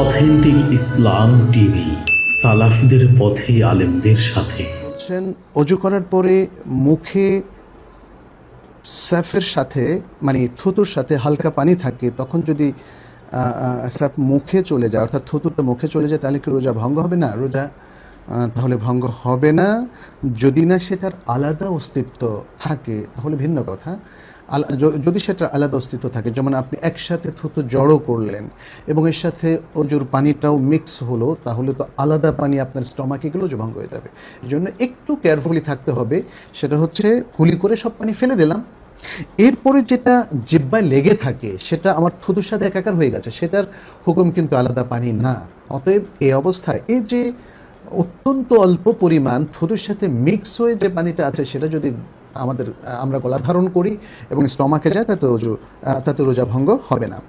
Authentic ইসলাম TV, সালাফদের পথে আলেমদের সাথে। বলছেন, অজু করার পরে মুখে স্যাফের সাথে মানে থুতুর সাথে হালকা পানি থাকে, তখন যদি স্যাফ মুখে চলে যায়, অর্থাৎ থুতুরটা মুখে চলে যায়, তাহলে কি রোজা ভঙ্গ হবে? না, রোজা তাহলে ভঙ্গ হবে না। যদি না সেটার আলাদা অস্তিত্ব থাকে, তাহলে ভিন্ন কথা। যদি সেটার আলাদা অস্তিত্ব থাকে, যেমন আপনি একসাথে থুতু জড়ো করলেন এবং এর সাথে অজুর পানিটাও মিক্স হলো, তাহলে তো আলাদা পানি আপনার স্টমাকে গেলেও যে ভঙ্গ হয়ে যাবে। এই জন্য একটু কেয়ারফুলি থাকতে হবে। সেটা হচ্ছে হুলি করে সব পানি ফেলে দিলাম। এরপরে যেটা জিব্বায় লেগে থাকে, সেটা আমার থুতুর সাথে একাকার হয়ে গেছে। সেটার হুকুম কিন্তু আলাদা পানি না। অতএব এই অবস্থায় এই যে অত্যন্ত অল্প পরিমাণ থুতুর সাথে মিক্স হয়ে যে পানিটা আছে, সেটা যদি আমাদের, আমরা গলা ধারণ করি এবং স্টমাকে যায়, তাতে রোজা তাতে রোজা ভঙ্গ হবে না।